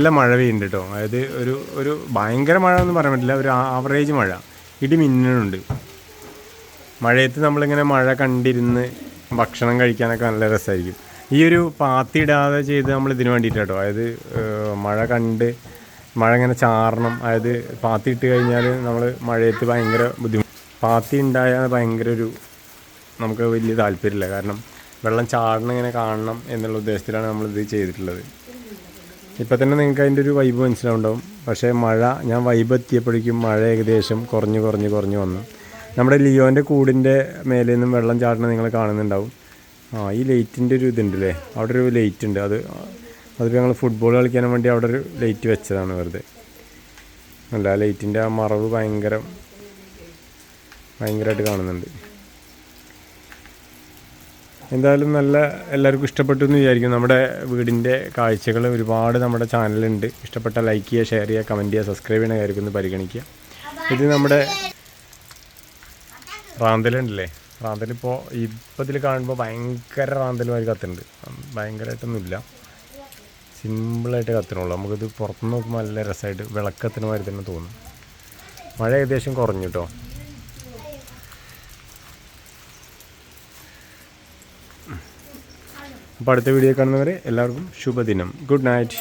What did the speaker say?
നല്ല മഴ പെയ്യുന്നുണ്ട് കേട്ടോ അതായത് ഒരു ഒരു ഭയങ്കര മഴ ഒന്നും പറയാൻ പറ്റില്ല. ഒരു ആവറേജ് മഴ. ഇടി മിന്നലുണ്ട്. മഴയത്ത് നമ്മളിങ്ങനെ മഴ കണ്ടിരുന്ന് ഭക്ഷണം കഴിക്കാനൊക്കെ നല്ല രസമായിരിക്കും ഈ ഒരു പാത്തി ഇടാതെ ചെയ്ത് നമ്മൾ ഇതിന് വേണ്ടിയിട്ട് കേട്ടോ അതായത് മഴ കണ്ട് മഴ ഇങ്ങനെ ചാറണം. അതായത് പാത്തി ഇട്ട് കഴിഞ്ഞാൽ നമ്മൾ മഴയത്ത് ഭയങ്കര ബുദ്ധിമുട്ട് പാത്തി ഉണ്ടായാൽ ഭയങ്കര ഒരു നമുക്ക് വലിയ താല്പര്യമില്ല. കാരണം വെള്ളം ചാടണം ഇങ്ങനെ കാണണം എന്നുള്ള ഉദ്ദേശത്തിലാണ് നമ്മളിത് ചെയ്തിട്ടുള്ളത്. ഇപ്പം തന്നെ നിങ്ങൾക്ക് അതിന്റെ ഒരു വൈബ് മനസ്സിലാവുണ്ടാവും. പക്ഷേ മഴ ഞാൻ വൈബ് എത്തിയപ്പോഴേക്കും മഴ ഏകദേശം കുറഞ്ഞ് കുറഞ്ഞ് കുറഞ്ഞ് വന്നു. നമ്മുടെ ലിയോന്റെ കൂടിന്റെ മേലെ നിന്നും വെള്ളം ചാടണം നിങ്ങൾ കാണുന്നുണ്ടാവും. ആ ഈ ലൈറ്റിന്റെ ഒരു ഇതുണ്ട് അല്ലേ അവിടെ ഒരു ലൈറ്റ് ഉണ്ട്. അത് അതിപ്പോൾ ഞങ്ങൾ ഫുട്ബോൾ കളിക്കാൻ വേണ്ടി അവിടെ ഒരു ലൈറ്റ് വെച്ചതാണ് വെറുതെ. അല്ല ലൈറ്റിന്റെ ആ മറവ് ഭയങ്കര ഭയങ്കരമായിട്ട് കാണുന്നുണ്ട്. എന്തായാലും നല്ല എല്ലാവർക്കും ഇഷ്ടപ്പെട്ടു എന്ന് വിചാരിക്കും നമ്മുടെ വീടിന്റെ കാഴ്ചകൾ ഒരുപാട് നമ്മുടെ ചാനലുണ്ട് ഇഷ്ടപ്പെട്ട ലൈക്ക് ചെയ്യുക ഷെയർ ചെയ്യുക കമന്റ് ചെയ്യുക സബ്സ്ക്രൈബ് ചെയ്യുന്ന കാര്യമൊക്കെ ഒന്ന് പരിഗണിക്കുക. ഇത് നമ്മുടെ റാന്തലുണ്ടല്ലേ? റാന്തലിപ്പോൾ ഇപ്പത്തിൽ കാണുമ്പോൾ ഭയങ്കര റാന്തൽ മാതിരി കത്തുന്നുണ്ട്. ഭയങ്കരമായിട്ടൊന്നുമില്ല സിമ്പിളായിട്ട് കത്തണുള്ളൂ നമുക്കിത് പുറത്ത് നോക്കുമ്പോൾ നല്ല രസമായിട്ട് വിളക്കത്തിന് മാതിരി തന്നെ തോന്നും. മഴ ഏകദേശം കുറഞ്ഞു കേട്ടോ അപ്പോൾ അടുത്ത വീഡിയോ കാണുന്നവരെ എല്ലാവർക്കും ശുഭദിനം. Good night.